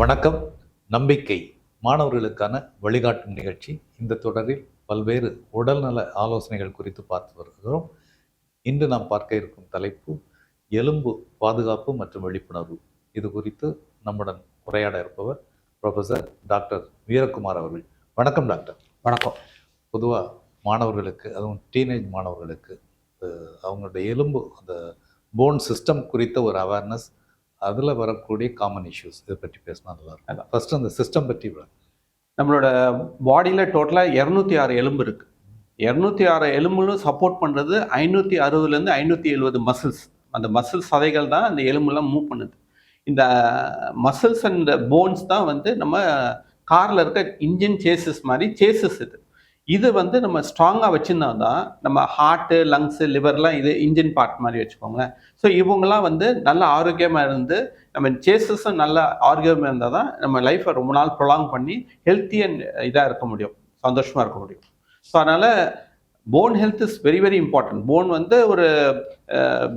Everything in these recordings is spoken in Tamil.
வணக்கம். நம்பிக்கை. மாணவர்களுக்கான வழிகாட்டும் நிகழ்ச்சி. இந்த தொடரில் பல்வேறு உடல்நல ஆலோசனைகள் குறித்து பார்த்து வருகிறோம். இன்று நாம் பார்க்க இருக்கும் தலைப்பு எலும்பு பாதுகாப்பு மற்றும் விழிப்புணர்வு. இது குறித்து நம்முடன் உரையாட இருப்பவர் ப்ரொஃபசர் டாக்டர் வீரகுமார் அவர்கள். வணக்கம் டாக்டர். வணக்கம். பொதுவாக மாணவர்களுக்கு அதுவும் டீனேஜ் மாணவர்களுக்கு அவங்களுடைய எலும்பு அந்த போன் சிஸ்டம் குறித்த ஒரு அவேர்னஸ் அதில் வரக்கூடிய காமன் இஷ்யூஸ் இதை பற்றி பேசினா நல்லா இருக்கும். ஃபர்ஸ்ட் அந்த சிஸ்டம் பற்றி. நம்மளோட பாடியில் டோட்டலாக இரநூத்தி ஆறு எலும்பு இருக்குது இரநூத்தி ஆறு எலும்புகளும் சப்போர்ட் பண்ணுறது ஐநூற்றி அறுபதுலேருந்து ஐநூற்றி எழுபது மசில்ஸ் அந்த மசில் சதைகள் தான் அந்த எலும்புலாம் மூவ் பண்ணுது. இந்த மசில்ஸ் அண்ட் போன்ஸ் தான் வந்து நம்ம காரில் இருக்க இன்ஜின் சேசஸ் மாதிரி சேசஸ் இது. இது வந்து நம்ம ஸ்ட்ராங்காக வச்சுருந்தா தான் நம்ம ஹார்ட்டு லங்ஸு லிவர்லாம் இது இன்ஜின் பார்ட் மாதிரி வச்சுக்கோங்களேன். ஸோ இவங்கெல்லாம் வந்து நல்ல ஆரோக்கியமாக இருந்து நம்ம சேசஸும் நல்ல ஆரோக்கியமாக இருந்தால் தான் நம்ம லைஃப்பை ரொம்ப நாள் ப்ரொலாங் பண்ணி ஹெல்த்தி அண்ட் இதாக இருக்க முடியும். சந்தோஷமாக இருக்க முடியும். ஸோ அதனால் bone health is very very important bone வந்து ஒரு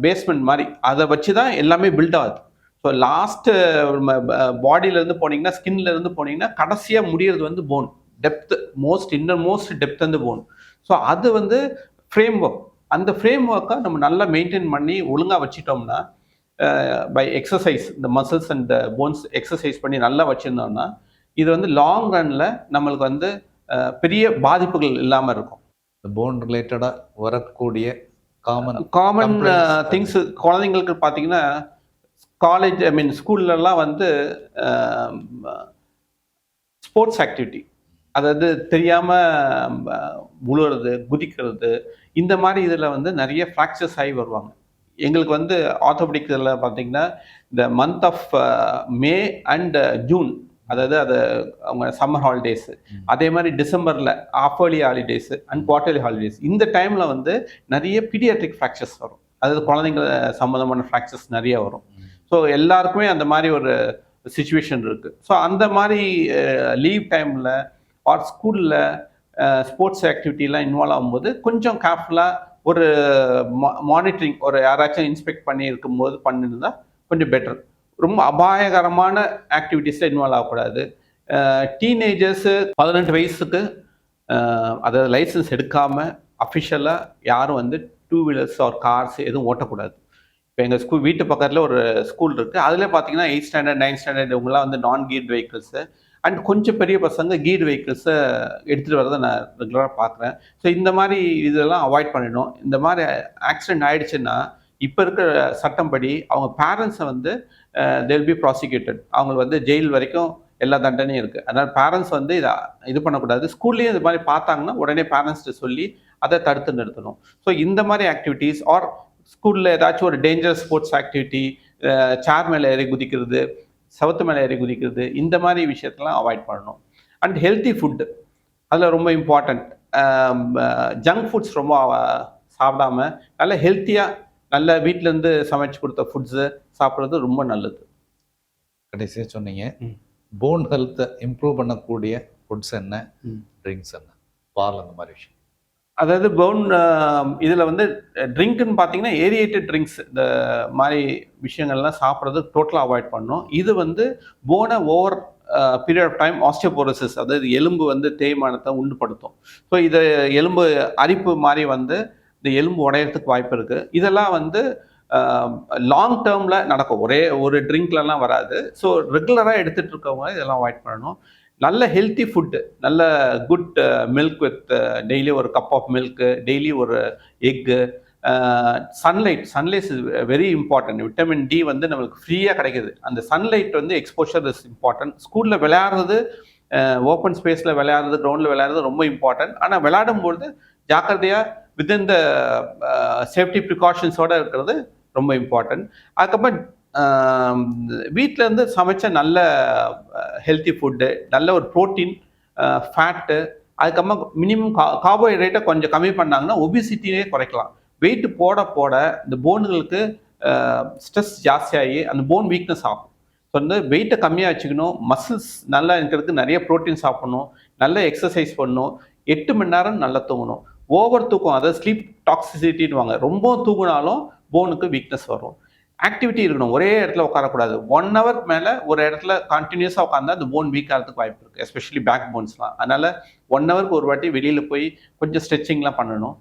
பேஸ்மெண்ட் மாதிரி. அதை வச்சு தான் எல்லாமே பில்ட் ஆகுது. ஸோ லாஸ்ட்டு பாடியிலேருந்து போனீங்கன்னா ஸ்கின்லேருந்து போனீங்கன்னா கடைசியாக முடியறது வந்து bone depth most inner most depth வந்து போன் ஸோ அது வந்து ஃப்ரேம் ஒர்க் அந்த ஃப்ரேம் ஒர்க்கை நம்ம நல்லா மெயின்டைன் பண்ணி ஒழுங்காக வச்சிட்டோம்னா பை எக்ஸசைஸ் இந்த மசில்ஸ் அண்ட் போன்ஸ் எக்ஸசைஸ் பண்ணி நல்லா வச்சுருந்தோம்னா இது வந்து லாங் ரன்னில் நம்மளுக்கு வந்து பெரிய பாதிப்புகள் இல்லாமல் இருக்கும். போன் ரிலேட்டடாக வரக்கூடிய காமன் காமன். திங்ஸ் குழந்தைங்களுக்கு பார்த்தீங்கன்னா காலேஜ் ஐ மீன் ஸ்கூல்லலாம் வந்து ஸ்போர்ட்ஸ் ஆக்டிவிட்டி அதாவது தெரியாமல் முழுறது குதிக்கிறது இந்த மாதிரி இதில் வந்து நிறைய ஃப்ராக்சர்ஸ் ஆகி வருவாங்க. எங்களுக்கு வந்து ஆர்த்தோபெடிக் இதில் பார்த்தீங்கன்னா இந்த month of May and June அதாவது அது அவங்க சம்மர் ஹாலிடேஸ். அதே மாதிரி டிசம்பரில் half yearly holidays and quarterly holidays இந்த டைமில் வந்து நிறைய பீடியாட்ரிக் ஃப்ராக்சர்ஸ் வரும். அதாவது குழந்தைங்க சம்மந்தமான ஃப்ராக்சர்ஸ் நிறைய வரும். ஸோ எல்லாருக்குமே அந்த மாதிரி ஒரு சுச்சுவேஷன் இருக்குது ஸோ அந்த மாதிரி லீவ் டைமில் ஆர் ஸ்கூலில் ஸ்போர்ட்ஸ் ஆக்டிவிட்டிலாம் இன்வால்வ் ஆகும்போது கொஞ்சம் கேர்ஃபுல்லாக ஒரு மானிட்டரிங் ஒரு யாராச்சும் இன்ஸ்பெக்ட் பண்ணி இருக்கும்போது பண்ணியிருந்தால் கொஞ்சம் பெட்டர் ரொம்ப அபாயகரமான ஆக்டிவிட்டீஸில் இன்வால்வ் ஆகக்கூடாது. டீனேஜர்ஸு பதினெட்டு வயசுக்கு அதாவது லைசன்ஸ் எடுக்காமல் அஃபிஷியலாக யாரும் வந்து டூ வீலர்ஸ் ஆர் கார்ஸ் எதுவும் ஓட்டக்கூடாது. இப்போ எங்கள் ஸ்கூல் வீட்டு பக்கத்தில் ஒரு ஸ்கூல் இருக்குது அதில் பார்த்தீங்கன்னா எயிட் ஸ்டாண்டர்ட் நைன்த் ஸ்டாண்டர்ட் இவங்கலாம் வந்து நான் கீட் வெஹிக்கிள்ஸு அண்ட் கொஞ்சம் பெரிய பசங்க கீடு வெஹிக்கிள்ஸை எடுத்துகிட்டு வரதை நான் ரெகுலராக பார்க்குறேன். ஸோ இந்த மாதிரி இதெல்லாம் அவாய்ட் பண்ணிடணும். இந்த மாதிரி ஆக்சிடென்ட் ஆயிடுச்சுன்னா இப்போ இருக்கிற சட்டம்படி அவங்க பேரண்ட்ஸை வந்து தேல் பி ப்ராசிக்யூட்டட் அவங்களுக்கு வந்து ஜெயில் வரைக்கும் எல்லா தண்டனையும் இருக்குது அதனால் பேரண்ட்ஸ் வந்து இதை இது பண்ணக்கூடாது. ஸ்கூல்லேயும் இது மாதிரி பார்த்தாங்கன்னா உடனே பேரண்ட்ஸ்ட்டு சொல்லி அதை தடுத்து நிறுத்தணும். ஸோ இந்த மாதிரி ஆக்டிவிட்டீஸ் ஆர் ஸ்கூலில் ஏதாச்சும் ஒரு டேஞ்சரஸ் ஸ்போர்ட்ஸ் ஆக்டிவிட்டி சேர் மேலே ஏறி குதிக்கிறது சவத்து மேலே ஏறி குதிக்கிறது இந்த மாதிரி விஷயத்தெல்லாம் அவாய்ட் பண்ணணும். அண்ட் ஹெல்த்தி ஃபுட்டு அதில் ரொம்ப இம்பார்ட்டண்ட் ஜங்க் ஃபுட்ஸ் ரொம்ப சாப்பிடாம நல்ல ஹெல்த்தியாக நல்ல வீட்டிலேருந்து சமைச்சு கொடுத்த ஃபுட்ஸு சாப்பிட்றது ரொம்ப நல்லது. கடைசியாக சொன்னீங்க. போன் ஹெல்த்தை இம்ப்ரூவ் பண்ணக்கூடிய ஃபுட்ஸ் என்ன? ம். ட்ரிங்க்ஸ் என்ன? பால் அந்த மாதிரி விஷயம். அதாவது பவுன் இதில் வந்து ட்ரிங்க்குன்னு பார்த்தீங்கன்னா ஏரியேட்டட் ட்ரிங்க்ஸ் இந்த மாதிரி விஷயங்கள்லாம் சாப்பிட்றது டோட்டலாக அவாய்ட் பண்ணும் இது வந்து போனை over period of time osteoporosis அதாவது எலும்பு வந்து தேய்மானத்தை உண்டுபடுத்தும். ஸோ இது எலும்பு அரிப்பு மாதிரி வந்து இந்த எலும்பு உடையறதுக்கு வாய்ப்பு இருக்குது இதெல்லாம் வந்து லாங் டேர்மில் நடக்கும். ஒரே ஒரு ட்ரிங்க்லலாம் வராது. ஸோ ரெகுலராக எடுத்துகிட்டு இருக்கவங்க இதெல்லாம் அவாய்ட் பண்ணணும். நல்ல ஹெல்த்தி ஃபுட்டு நல்ல குட் மில்க் வித் டெய்லி ஒரு கப் ஆஃப் மில்க்கு டெய்லி ஒரு egg sunlight sunlight is very important vitamin D வந்து நம்மளுக்கு ஃப்ரீயாக கிடைக்கிது. அந்த சன்லைட் வந்து எக்ஸ்போஷர் இஸ் இம்பார்ட்டன்ட் ஸ்கூலில் விளையாடுறது uh, ஓப்பன் ஸ்பேஸில் விளையாடுறது கிரவுண்டில் விளையாடுறது ரொம்ப இம்பார்ட்டன்ட் ஆனால் விளையாடும்போது ஜாக்கிரதையாக வித்தின் த சேஃப்டி ப்ரிகாஷன்ஸோடு இருக்கிறது ரொம்ப இம்பார்ட்டன்ட் அதுக்கப்புறம் வீட்டில் இருந்து சமைச்ச நல்ல ஹெல்த்தி ஃபுட்டு நல்ல ஒரு ப்ரோட்டீன் ஃபேட்டு அதுக்கப்புறமா மினிமம் கா கார்போஹைட்ரேட்டை கொஞ்சம் கம்மி பண்ணாங்கன்னா ஒபிசிட்டியே குறைக்கலாம். வெயிட் போட போட இந்த போன்களுக்கு ஸ்ட்ரெஸ் ஜாஸ்தியாகி அந்த போன் வீக்னஸ் ஆகும். ஸோ வந்து வெயிட்டை கம்மியாக வச்சுக்கணும். மசில்ஸ் நல்லா இருக்கிறதுக்கு நிறைய ப்ரோட்டீன் சாப்பிடணும். நல்ல எக்ஸசைஸ் பண்ணணும். எட்டு மணி நேரம் நல்லா தூங்கணும். ஓவர் தூக்கம் அதாவது ஸ்லீப் டாக்ஸிசிட்டின்னு வாங்க. ரொம்ப தூங்கினாலும் போனுக்கு வீக்னஸ் வரும். ஆக்டிவிட்டி இருக்கணும். ஒரே இடத்துல உட்காரக்கூடாது. ஒன் ஹவர் மேலே ஒரு இடத்துல கண்டினியூஸாக உட்காந்தா அந்த போன் வீக் ஆகிறதுக்கு வாய்ப்பு இருக்குது எஸ்பெஷலி பேக் போன்ஸ்லாம் அதனால் ஒன் ஹவருக்கு ஒரு வாட்டி வெளியில் போய் கொஞ்சம் ஸ்ட்ரெச்சிங்லாம் பண்ணணும்.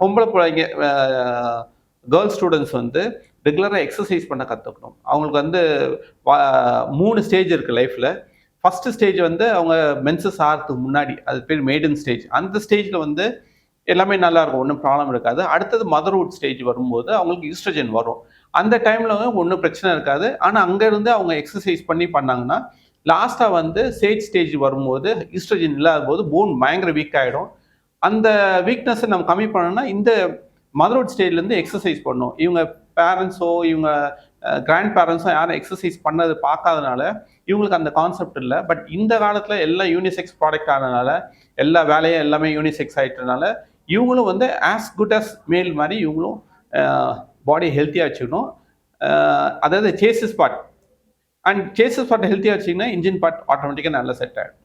பொம்பளை பிள்ளைங்க கேர்ள்ஸ் ஸ்டூடெண்ட்ஸ் வந்து ரெகுலராக எக்ஸசைஸ் பண்ண கற்றுக்கணும் அவங்களுக்கு வந்து மூணு ஸ்டேஜ் இருக்குது லைஃப்பில் ஃபஸ்ட்டு ஸ்டேஜ் வந்து அவங்க மென்சஸ் ஆகிறதுக்கு முன்னாடி அது பேர் மெய்டன் ஸ்டேஜ் அந்த ஸ்டேஜில் வந்து எல்லாமே நல்லா இருக்கும் ஒன்றும் ப்ராப்ளம் இருக்காது. அடுத்தது மதர்வுட் ஸ்டேஜ் வரும்போது அவங்களுக்கு ஈஸ்ட்ரஜன் வரும். அந்த டைமில் வந்து ஒன்றும் பிரச்சனை இருக்காது. ஆனால் அங்கேருந்து அவங்க எக்ஸசைஸ் பண்ணி பண்ணாங்கன்னா லாஸ்ட்டாக வந்து சேஜ் ஸ்டேஜ் வரும்போது ஈஸ்ட்ரஜன் இல்லாத போது போன் பயங்கர வீக் ஆகிடும் அந்த வீக்னஸை நம்ம கம்மி பண்ணோம்னா இந்த மதர்வுட் ஸ்டேஜ்லேருந்து எக்ஸசைஸ் பண்ணணும். இவங்க பேரண்ட்ஸோ இவங்க கிராண்ட் பேரண்ட்ஸோ யாரும் எக்ஸசைஸ் பண்ணது பார்க்காதனால இவங்களுக்கு அந்த கான்செப்ட் இல்லை. பட் இந்த காலத்தில் எல்லாம் யூனிசெக்ஸ் ப்ராடக்ட் ஆனதுனால எல்லா வேலையும் எல்லாமே யூனிசெக்ஸ் ஆகிட்டனால இவங்களும் வந்து ஆஸ் குட் அஸ் மேல் மாதிரி இவங்களும் பாடி ஹெல்த்தியாக வச்சுக்கணும். அதாவது chassis part and chassis part ஹெல்த்தியாக வச்சிங்கன்னா இன்ஜின் பார்ட் ஆட்டோமேட்டிக்காக நல்லா செட் ஆகிடும்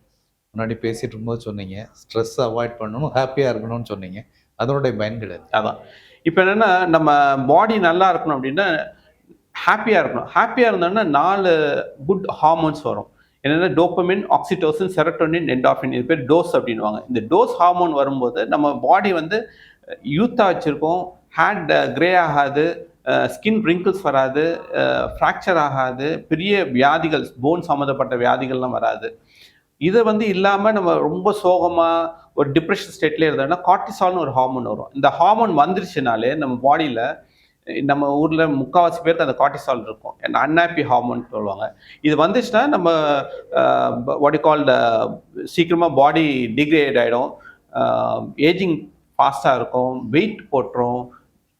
முன்னாடி பேசிட்டு இருக்கும்போது சொன்னீங்க ஸ்ட்ரெஸ் அவாய்ட் பண்ணணும் ஹாப்பியாக இருக்கணும்னு சொன்னீங்க. அதனுடைய பயன்கள்? அதான். இப்போ என்னென்னா நம்ம பாடி நல்லா இருக்கணும் அப்படின்னா ஹாப்பியாக இருக்கணும். ஹாப்பியாக இருந்தோம்னா நாலு குட் ஹார்மோன்ஸ் வரும். என்னென்னா டோப்பமின் ஆக்சிடோசின் செரட்டோனின் என்டாஃபின் இது பேர் டோஸ் அப்படின்வாங்க இந்த டோஸ் ஹார்மோன் வரும்போது நம்ம பாடி வந்து யூத்தாக வச்சுருக்கோம். ஹேண்ட் கிரே uh, ஆகாது. Uh, ஸ்கின் ரிங்கிள்ஸ் வராது. Uh, ஃப்ராக்சர் ஆகாது. பெரிய வியாதிகள் போன் சம்மந்தப்பட்ட வியாதிகள்லாம் வராது. இது வந்து இல்லாமல் நம்ம ரொம்ப சோகமாக ஒரு டிப்ரெஷன் ஸ்டேட்லேயே இருந்தோம்னா கார்டிசால்னு ஒரு ஹார்மோன் வரும். இந்த ஹார்மோன் வந்துருச்சுனாலே நம்ம பாடியில் நம்ம ஊரில் முக்கால்வாசி பேருக்கு அந்த கார்டிசால் இருக்கும். அன்ஹாப்பி ஹார்மோன் சொல்லுவாங்க. இது வந்துச்சுன்னா நம்ம வாடி கால் சீக்கிரமாக பாடி டிகிரேட் ஆகிடும் ஏஜிங் ஃபாஸ்ட்டாக இருக்கும். வெயிட் போட்டுரும்.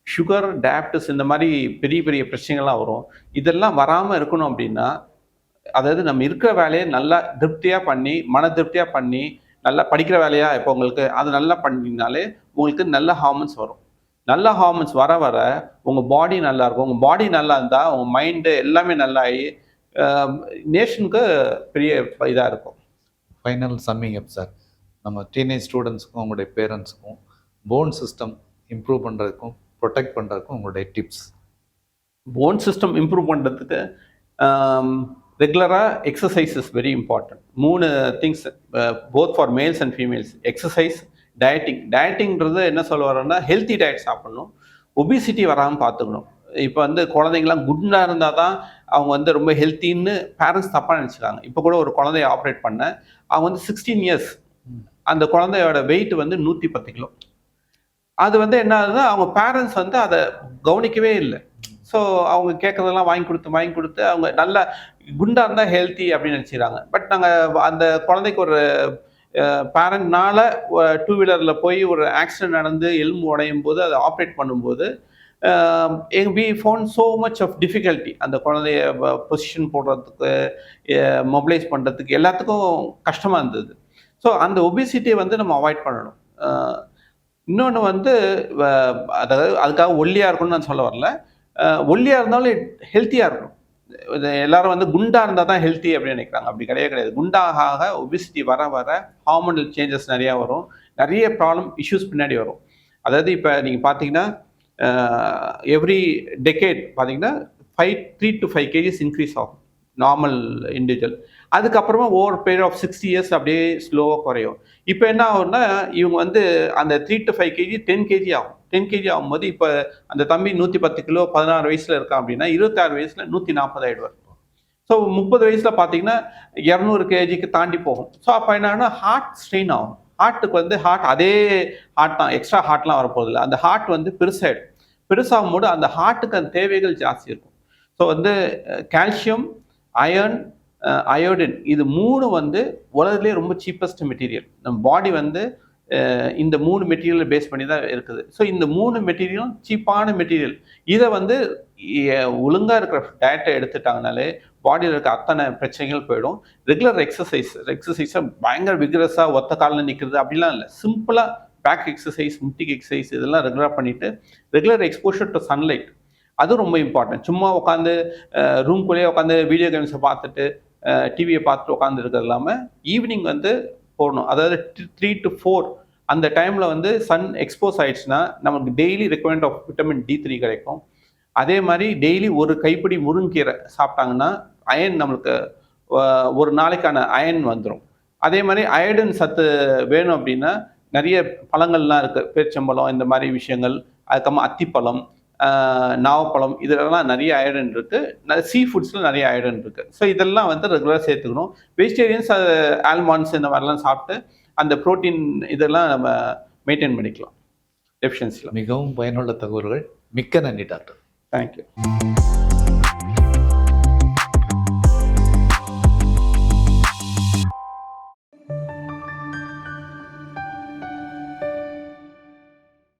சுகர் டயபிட்டிஸ் இந்த மாதிரி பெரிய பெரிய பிரச்சனைகள்லாம் வரும். இதெல்லாம் வராமல் இருக்கணும் அப்படின்னா அதாவது நம்ம இருக்கிற வேலையை நல்லா திருப்தியாக பண்ணி மன திருப்தியாக பண்ணி நல்லா படிக்கிற வேலையாக இப்போ உங்களுக்கு அது நல்லா பண்ணிங்கனாலே உங்களுக்கு நல்ல ஹார்மோன்ஸ் வரும். நல்ல ஹார்மோன்ஸ் வர வர உங்கள் பாடி நல்லா இருக்கும். உங்கள் பாடி நல்லா இருந்தால் உங்கள் மைண்டு எல்லாமே நல்லா ஆகி நேஷனுக்கு பெரிய இதாக இருக்கும். ஃபைனல் சம்மிங் அப் சார் நம்ம டீனேஜ் ஸ்டூடெண்ட்ஸுக்கும் உங்களுடைய பேரண்ட்ஸுக்கும் போன் சிஸ்டம் இம்ப்ரூவ் பண்ணுறதுக்கும் ப்ரொடெக்ட் பண்ணுறதுக்கும் உங்களுடைய டிப்ஸ் போன் சிஸ்டம் இம்ப்ரூவ் பண்ணுறதுக்கு ரெகுலராக எக்ஸசைஸ் இஸ் வெரி இம்பார்ட்டன்ட் மூணு things both for males and females exercise dieting டயட்டிங்கிறது என்ன சொல்ல வரோன்னா ஹெல்த்தி டயட் சாப்பிடணும். ஒபிசிட்டி வராமல் பார்த்துக்கணும். இப்போ வந்து குழந்தைங்களாம் குண்டாக இருந்தால் தான் அவங்க வந்து ரொம்ப ஹெல்த்தின்னு பேரண்ட்ஸ் தப்பாக நினச்சிக்காங்க இப்போ கூட ஒரு குழந்தைய ஆப்ரேட் பண்ணேன் அவங்க வந்து சிக்ஸ்டீன் இயர்ஸ் அந்த குழந்தையோட வெயிட் வந்து நூற்றி பத்து கிலோ. அது வந்து என்ன ஆகுதுன்னா அவங்க பேரண்ட்ஸ் வந்து அதை கவனிக்கவே இல்லை. ஸோ அவங்க கேட்குறதெல்லாம் வாங்கி கொடுத்து வாங்கி கொடுத்து அவங்க நல்லா குண்டா இருந்தால் ஹெல்த்தி அப்படின்னு நினச்சிக்கிறாங்க. பட் நாங்கள் அந்த குழந்தைக்கு ஒரு பேரண்ட்னால டூ வீலரில் போய் ஒரு ஆக்சிடென்ட் நடந்து எலும்பு உடையும் போது அதை ஆப்ரேட் பண்ணும்போது and we found so much of difficulty அந்த குழந்தைய பொசிஷன் போடுறதுக்கு மொபிலைஸ் பண்ணுறதுக்கு எல்லாத்துக்கும் கஷ்டமாக இருந்தது. ஸோ அந்த ஒபிசிட்டியை வந்து நம்ம அவாய்ட் பண்ணணும். இன்னொன்று வந்து அதாவது அதுக்காக ஒல்லியாக இருக்கணும்னு நான் சொல்ல வரல. ஒல்லியாக இருந்தாலும் ஹெல்த்தியாக இருக்கணும். எல்லாரும் வந்து குண்டா இருந்தால் தான் ஹெல்த்தி அப்படின்னு நினைக்கிறாங்க. அப்படி கிடையவே கிடையாது. குண்டாக ஆக ஒபிசிட்டி வர வர ஹார்மோனல் சேஞ்சஸ் நிறையா வரும். நிறைய ப்ராப்ளம் இஷ்யூஸ் பின்னாடி வரும். அதாவது இப்போ நீங்கள் பார்த்தீங்கன்னா எவ்ரி டெக்கேட் பார்த்தீங்கன்னா five three to five kgs increase ஆகும். நார்மல் இண்டிவிஜுவல் அதுக்கப்புறமா over period of sixty years அப்படியே ஸ்லோவாக குறையும். இப்போ என்ன ஆகும்னா இவங்க வந்து அந்த three to five kg ten kg ஆகும். டென் கேஜி ஆகும்போது இப்போ அந்த தம்பி நூற்றி பத்து கிலோ பதினாறு வயசில் இருக்கான் அப்படின்னா இருபத்தாறு வயசில் நூற்றி நாற்பது ஆகிடுவார் ஸோ முப்பது வயசில் பார்த்தீங்கன்னா இரநூறு கேஜிக்கு தாண்டி போகும். ஸோ அப்போ என்னன்னா ஹார்ட் ஸ்ட்ரெயின் ஆகும். ஹார்ட்டுக்கு வந்து ஹார்ட் அதே ஹார்ட் தான். எக்ஸ்ட்ரா ஹார்ட்லாம் வரப்போதில்ல அந்த ஹார்ட் வந்து பெருசாகிடும் பெருசாகும் போது அந்த ஹார்ட்டுக்கு அந்த தேவைகள் ஜாஸ்தி இருக்கும். ஸோ வந்து கால்சியம் அயர்ன் அயோடின் இது மூணு வந்து உலகத்துலேயே ரொம்ப சீப்பஸ்ட் மெட்டீரியல் நம்ம பாடி வந்து இந்த மூணு மெட்டீரியலை பேஸ் பண்ணி தான் இருக்குது. ஸோ இந்த மூணு மெட்டீரியலும் சீப்பான மெட்டீரியல். இதை வந்து ஒழுங்காக இருக்கிற டயட்டை எடுத்துட்டாங்கனாலே பாடியில் இருக்க அத்தனை பிரச்சனைகள் போயிடும். ரெகுலர் எக்ஸசைஸ் எக்ஸசைஸை பயங்கர விக்ரஸாக ஒத்த காலில் நிற்கிறது அப்படிலாம் இல்லை. சிம்பிளாக பேக் எக்ஸசைஸ் முட்டிக் எக்ஸசைஸ் இதெல்லாம் ரெகுலராக பண்ணிவிட்டு ரெகுலர் எக்ஸ்போஷர் டு சன்லைட் அது ரொம்ப இம்பார்ட்டன்ட் சும்மா உட்காந்து ரூம்குள்ளேயே உட்காந்து வீடியோ கேம்ஸை பார்த்துட்டு டிவியை பார்த்துட்டு உட்காந்து இருக்கிறது இல்லாமல் ஈவினிங் வந்து போடணும். அதாவது த்ரீ டு ஃபோர் அந்த டைமில் வந்து சன் எக்ஸ்போஸ் ஆயிடுச்சுன்னா நமக்கு daily requirement of vitamin D three கிடைக்கும். அதே மாதிரி டெய்லி ஒரு கைப்பிடி முருங்கீரை சாப்பிட்டாங்கன்னா அயன் நம்மளுக்கு ஒரு நாளைக்கான அயன் வந்துடும் அதே மாதிரி அயடன் சத்து வேணும் அப்படின்னா நிறைய பழங்கள்லாம் இருக்குது பேச்சம்பழம் இந்த மாதிரி விஷயங்கள் அதுக்கப்புறமா அத்திப்பழம் நாவப்பழம் இதெல்லாம் நிறைய அயடன் இருக்குது சீ ஃபுட்ஸில் நிறைய அயடன் இருக்குது ஸோ இதெல்லாம் வந்து ரெகுலராக சேர்த்துக்கணும். வெஜிடேரியன்ஸ் ஆல்மான்ஸ் இந்த மாதிரிலாம் சாப்பிட்டு அந்த ப்ரோட்டீன் இதெல்லாம் நம்ம மெயின்டைன் பண்ணிக்கலாம். டெஃபிஷியன்சியில் மிகவும் பயனுள்ள தகவல்கள். மிக்க நன்றி டாக்டர். தேங்க்யூ